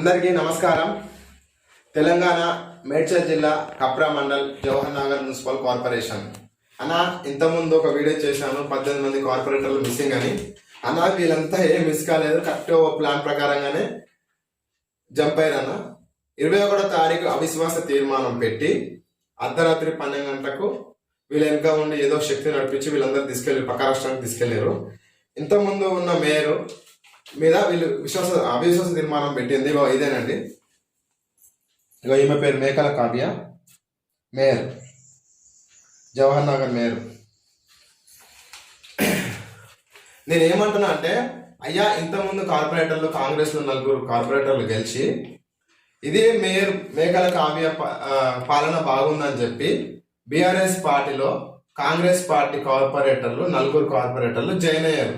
అందరికీ నమస్కారం. తెలంగాణ మేడ్చల్ జిల్లా కప్రా మండల్ జవహర్ నగర్ మున్సిపల్ కార్పొరేషన్. అన్న ఇంతకుముందు ఒక వీడియో చేశాను పద్దెనిమిది మంది కార్పొరేటర్లు మిస్సింగ్ అని. అన్న వీళ్ళంతా ఏం మిస్ కాలేదు కరెక్ట్ ప్లాన్ ప్రకారంగానే జంప్ అయ్యారన్న ఇరవై ఒకటో తారీఖు అవిశ్వాస తీర్మానం పెట్టి అర్ధరాత్రి పన్నెండు గంటలకు వీళ్ళ వెనక ఉండి ఏదో శక్తి నడిపించి వీళ్ళందరూ తీసుకెళ్ళి పక్క రాష్ట్రానికి తీసుకెళ్ళారు ఇంతకుముందు ఉన్న మేయరు మీద వీళ్ళు విశ్వాస అవిశ్వాస తీర్మానం పెట్టింది ఇదేనండి ఇగో ఈమె పేరు మేకల కావ్య. మేయర్. జవహర్ నగర్ మేయర్. నేను ఏమంటున్నా అంటే అయ్యా ఇంతకుముందు కార్పొరేటర్లు కాంగ్రెస్లో నలుగురు కార్పొరేటర్లు గెలిచి ఇదే మేయర్ మేకల కావ్య పాలన బాగుందని చెప్పి బీఆర్ఎస్ పార్టీలో కాంగ్రెస్ పార్టీ కార్పొరేటర్లు నలుగురు కార్పొరేటర్లు జాయిన్ అయ్యారు.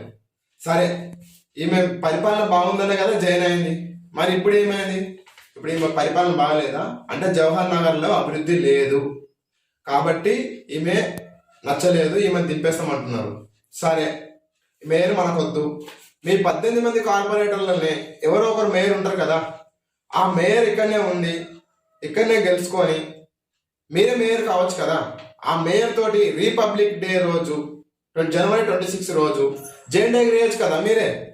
సరే ఈమె పరిపాలన బాగుందనే కదా జాయిన్ అయింది. మరి ఇప్పుడు ఏమైంది? ఇప్పుడు ఈమె పరిపాలన బాగలేదా? అంటే జవహర్ నగర్లో అభివృద్ధి లేదు. కాబట్టి ఈమె నచ్చలేదు ఈమె దింపేస్తామంటున్నారు. సరే మేయర్ మనకొద్దు. మీ పద్దెనిమిది మంది కార్పొరేటర్లనే ఎవరో ఒకరు మేయర్ ఉంటారు కదా. ఆ మేయర్ ఇక్కడనే ఉండి ఇక్కడనే గెలుచుకొని మీరే మేయర్ కావచ్చు కదా. ఆ మేయర్ తోటి రిపబ్లిక్ డే రోజు జనవరి ట్వంటీ సిక్స్ రోజు జెండా ఎగిరేయచ్చు కదా మీరే.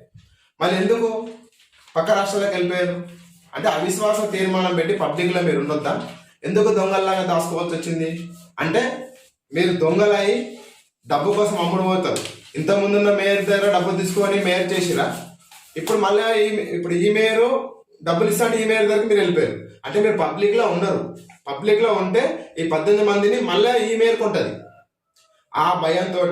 మళ్ళీ ఎందుకు? పక్క రాష్ట్రాలకు వెళ్ళిపోయారు. అంటే అవిశ్వాస తీర్మానం పెట్టి పబ్లిక్లో మీరు ఉండొద్దా? ఎందుకు దొంగల్లాగా దాచుకోవాల్సి వచ్చింది? అంటే మీరు దొంగలై డబ్బు కోసం అమ్ముడు పోతారు. ఇంత ముందున్న మేయర్ దగ్గర డబ్బులు తీసుకొని మేయర్ చేసిరా? ఇప్పుడు మళ్ళీ ఈ ఇప్పుడు ఈ మేయరు డబ్బులు ఇస్తాడు ఈ మేయర్ దగ్గరికి మీరు వెళ్ళిపోయారు. అంటే మీరు పబ్లిక్లో ఉండరు. పబ్లిక్లో ఉంటే ఈ పద్దెనిమిది మందిని మళ్ళీ ఈ మేయర్కి ఉంటుంది ఆ భయంతో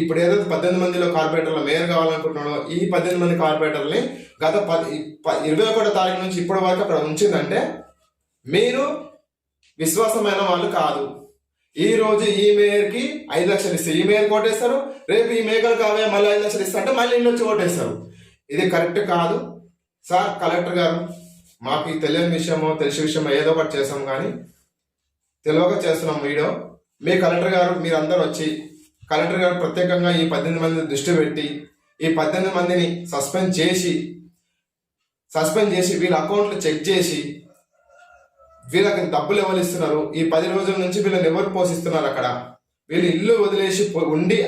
ఇప్పుడు ఏదైతే పద్దెనిమిది మందిలో కార్పొరేటర్లు మేయర్ కావాలనుకుంటున్నాడో ఈ పద్దెనిమిది మంది కార్పొరేటర్ని గత పది ఇరవై ఒకటో తారీఖు నుంచి ఇప్పటి వరకు అక్కడ ఉంచిందంటే మీరు విశ్వాసమైన వాళ్ళు కాదు. ఈ రోజు ఈ మేయర్కి ఐదు లక్షలు ఇస్తే ఈ మేయర్ కోటేస్తారు రేపు ఈ మేకలు కావే మళ్ళీ ఐదు లక్షలు ఇస్తా అంటే మళ్ళీ ఇంట్లో వచ్చి ఓటేస్తారు. ఇది కరెక్ట్ కాదు. సార్ కలెక్టర్ గారు మాకు తెలియని విషయమో తెలిసిన విషయమో ఏదో ఒకటి చేసాం కానీ తెలియక చేస్తున్నాం వీడియో. మీ కలెక్టర్ గారు మీరందరూ వచ్చి కలెక్టర్ గారు ప్రత్యేకంగా ఈ పద్దెనిమిది మందిని దృష్టి పెట్టి ఈ పద్దెనిమిది మందిని సస్పెండ్ చేసి సస్పెండ్ చేసి వీళ్ళ అకౌంట్లు చెక్ చేసి వీళ్ళకి డబ్బులు ఎవరు ఇస్తున్నారు? ఈ పది రోజుల నుంచి వీళ్ళని ఎవరు పోషిస్తున్నారు అక్కడ? వీళ్ళు ఇల్లు వదిలేసి ఉండి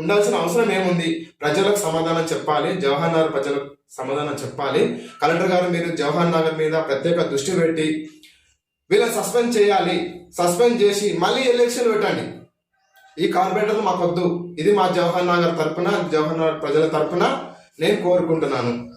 ఉండాల్సిన అవసరం ఏముంది? ప్రజలకు సమాధానం చెప్పాలి జవహర్ నగర్ ప్రజలకు సమాధానం చెప్పాలి. కలెక్టర్ గారు మీరు జవహర్ నగర్ మీద ప్రత్యేక దృష్టి పెట్టి వీళ్ళని సస్పెండ్ చేయాలి సస్పెండ్ చేసి మళ్ళీ ఎలక్షన్ పెట్టండి. ఈ కార్పొరేటర్లు మాకొద్దు. ఇది మా జవహర్ నగర్ తరఫున జవహర్ నగర్ ప్రజల తరఫున నేను కోరుకుంటున్నాను.